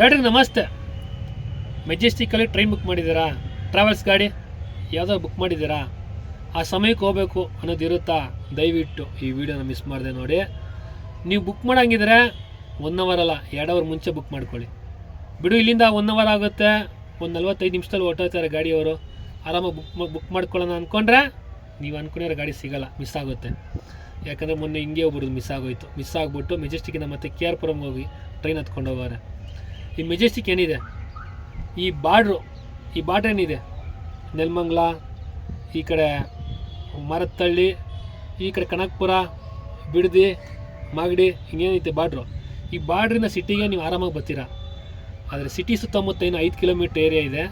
ಎಲ್ರಿಗೂ ನಮಸ್ತೆ. ಮೆಜೆಸ್ಟಿಕಲ್ಲಿ ಟ್ರೈನ್ ಬುಕ್ ಮಾಡಿದ್ದೀರಾ? ಟ್ರಾವೆಲ್ಸ್ ಗಾಡಿ ಯಾವುದೋ ಬುಕ್ ಮಾಡಿದ್ದೀರಾ? ಆ ಸಮಯಕ್ಕೆ ಹೋಗಬೇಕು ಅನ್ನೋದು ಇರುತ್ತಾ? ದಯವಿಟ್ಟು ಈ ವಿಡಿಯೋನ ಮಿಸ್ ಮಾಡಿದೆ ನೋಡಿ. ನೀವು ಬುಕ್ ಮಾಡೋಂಗಿದ್ರೆ ಒನ್ ಅವರ್ ಅಲ್ಲ, ಎರಡು ಅವರ್ ಮುಂಚೆ ಬುಕ್ ಮಾಡ್ಕೊಳ್ಳಿ. ಬಿಡು, ಇಲ್ಲಿಂದ ಒನ್ ಅವರ್ ಆಗುತ್ತೆ. ಒಂದು ನಲ್ವತ್ತೈದು ನಿಮಿಷದಲ್ಲಿ ಹೊಟ್ಟೋಗ್ತಾರೆ ಗಾಡಿಯವರು. ಆರಾಮಾಗಿ ಬುಕ್ ಬುಕ್ ಮಾಡ್ಕೊಳ್ಳೋಣ ಅಂದ್ಕೊಂಡ್ರೆ ನೀವು ಅಂದ್ಕೊಂಡಿರೋ ಗಾಡಿ ಸಿಗೋಲ್ಲ ಮಿಸ್ ಆಗುತ್ತೆ. ಯಾಕಂದರೆ ಮೊನ್ನೆ ಹಿಂಗೆ ಒಬ್ಬರು ಮಿಸ್ ಆಗೋಯ್ತು. ಮಿಸ್ ಆಗಿಬಿಟ್ಟು ಮೆಜೆಸ್ಟಿಕ್ಕಿಂದ ಮತ್ತೆ ಕೆ ಆರ್ ಪುರಮ್ಗೆ ಹೋಗಿ ಟ್ರೈನ್ ಹತ್ಕೊಂಡು ಹೋಗೋರೆ. ಈ ಮೆಜೆಸ್ಟಿಕ್ ಏನಿದೆ? ಈ ಬಾರ್ಡ್ರು ಈ ಬಾರ್ಡ್ರ್ ಏನಿದೆ? ನೆಲಮಂಗ್ಲ, ಈ ಕಡೆ ಮರತ್ತಳ್ಳಿ, ಈ ಕಡೆ ಕನಕಪುರ, ಬಿಡದಿ, ಮಾಗಡಿ, ಹಿಂಗೇನೈತೆ ಬಾರ್ಡ್ರು ಈ ಬಾರ್ಡ್ರಿಂದ ಸಿಟಿಗೆ ನೀವು ಆರಾಮಾಗಿ ಬರ್ತೀರಾ? ಆದರೆ ಸಿಟಿ ಸುತ್ತಮುತ್ತ ಏನು ಐದು ಕಿಲೋಮೀಟ್ರ್ ಏರಿಯಾ ಇದೆ.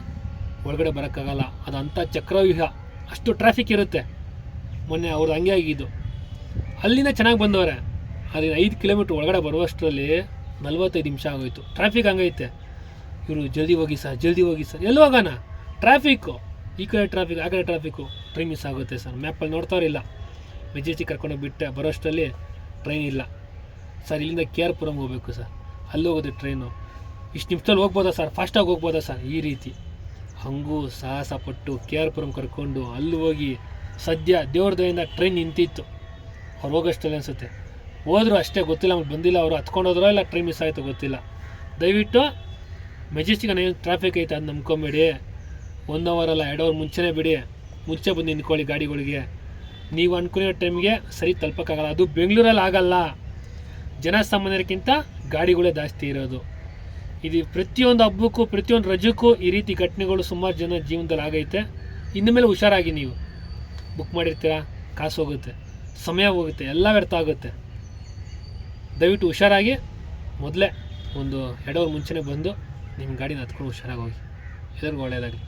ಒಳಗಡೆ ಬರೋಕ್ಕಾಗಲ್ಲ. ಅದು ಅಂಥ ಚಕ್ರವ್ಯೂಹ. ಅಷ್ಟು ಟ್ರಾಫಿಕ್ ಇರುತ್ತೆ. ಮೊನ್ನೆ ಅವ್ರದ್ದು ಹಂಗೆ ಆಗಿದ್ದು. ಅಲ್ಲಿಂದ ಚೆನ್ನಾಗಿ ಬಂದವ್ರೆ. ಅದೇ ಐದು ಕಿಲೋಮೀಟ್ರ್ ಒಳಗಡೆ ಬರುವಷ್ಟರಲ್ಲಿ ನಲ್ವತ್ತೈದು ನಿಮಿಷ ಆಗೋಯ್ತು. ಟ್ರಾಫಿಕ್ ಹಂಗೈತೆ. ಇವರು ಜಲ್ದಿ ಹೋಗಿ ಸರ್, ಜಲ್ದಿ ಹೋಗಿ ಸರ್. ಎಲ್ಲಿ ಹೋಗೋಣ? ಟ್ರಾಫಿಕ್ಕು ಈ ಕಡೆ ಟ್ರಾಫಿಕ್ ಆ ಕಡೆ ಟ್ರಾಫಿಕ್ಕು ಟ್ರೈನ್ ಮಿಸ್ ಆಗುತ್ತೆ ಸರ್. ಮ್ಯಾಪಲ್ಲಿ ನೋಡ್ತಾವ್ರಿಲ್ಲ ಮೆಜೆಸ್ಟಿಕ್ ಕರ್ಕೊಂಡು ಬಿಟ್ಟೆ ಬರೋಷ್ಟರಲ್ಲಿ ಟ್ರೈನ್ ಇಲ್ಲ. ಸರ್, ಇಲ್ಲಿಂದ ಕೆ ಆರ್ ಪುರಮ್ಗೆ ಹೋಗ್ಬೇಕು ಸರ್. ಅಲ್ಲಿ ಹೋಗೋದು ಟ್ರೈನು ಇಷ್ಟು ನಿಮಿಷದಲ್ಲಿ ಹೋಗ್ಬೋದಾ ಸರ್? ಫಾಸ್ಟಾಗಿ ಹೋಗ್ಬೋದಾ ಸರ್? ಈ ರೀತಿ. ಹಂಗೂ ಸಾಹಸ ಪಟ್ಟು ಕೆ ಆರ್ ಪುರಂ ಕರ್ಕೊಂಡು ಅಲ್ಲಿ ಹೋಗಿ ಸದ್ಯ ದೇವ್ರ ದಯಿಂದ ಟ್ರೈನ್ ನಿಂತಿತ್ತು. ಅವ್ರು ಹೋಗೋಷ್ಟಲ್ಲಿ ಅನಿಸುತ್ತೆ. ಹೋದ್ರು ಅಷ್ಟೇ ಗೊತ್ತಿಲ್ಲ, ಅವ್ರು ಬಂದಿಲ್ಲ, ಅವರು ಹತ್ಕೊಂಡು ಹೋದ್ರೋ ಇಲ್ಲ ಟ್ರೈನ್ ಮಿಸ್ ಆಯಿತು ಗೊತ್ತಿಲ್ಲ. ದಯವಿಟ್ಟು ಮೆಜೆಸ್ಟಿಕ್ ಏನು ಟ್ರಾಫಿಕ್ ಐತೆ ಅದು ನಂಬ್ಕೊಂಬೇಡಿ. ಒನ್ ಅವರ್ ಅಲ್ಲ, ಎರಡು ಅವರ್ ಮುಂಚೆನೇ ಬಿಡಿ. ಮುಂಚೆ ಬಂದು ನಿಂತ್ಕೊಳ್ಳಿ ಗಾಡಿಗಳಿಗೆ. ನೀವು ಅಂದ್ಕೊಂಡಿರೋ ಟೈಮ್ಗೆ ಸರಿ ತಲುಪೋಕ್ಕಾಗಲ್ಲ. ಅದು ಬೆಂಗಳೂರಲ್ಲಿ ಆಗಲ್ಲ. ಜನಸಾಮಾನ್ಯರಿಗಿಂತ ಗಾಡಿಗಳೇ ಜಾಸ್ತಿ ಇರೋದು. ಇದು ಪ್ರತಿಯೊಂದು ಹಬ್ಬಕ್ಕೂ, ಪ್ರತಿಯೊಂದು ರಜಕ್ಕೂ ಈ ರೀತಿ ಘಟನೆಗಳು ಸುಮಾರು ಜನ ಜೀವನದಲ್ಲಿ ಆಗೈತೆ. ಇನ್ನು ಮೇಲೆ ಹುಷಾರಾಗಿ ನೀವು ಬುಕ್ ಮಾಡಿರ್ತೀರಾ, ಕಾಸು ಹೋಗುತ್ತೆ, ಸಮಯ ಹೋಗುತ್ತೆ, ಎಲ್ಲ ವ್ಯರ್ಥ ಆಗುತ್ತೆ. ದಯವಿಟ್ಟು ಹುಷಾರಾಗಿ ಮೊದಲೇ ಒಂದು ಎರಡು ಅವರ್ ಮುಂಚೆನೇ ಬಂದು ನಿಮ್ಮ ಗಾಡಿನ ಹತ್ಕೊಂಡು ಹುಷಾರಾಗಿ ಹೋಗಿ. ಎಲ್ಲರಿಗೂ ಒಳ್ಳೆಯದಾಗಲಿ.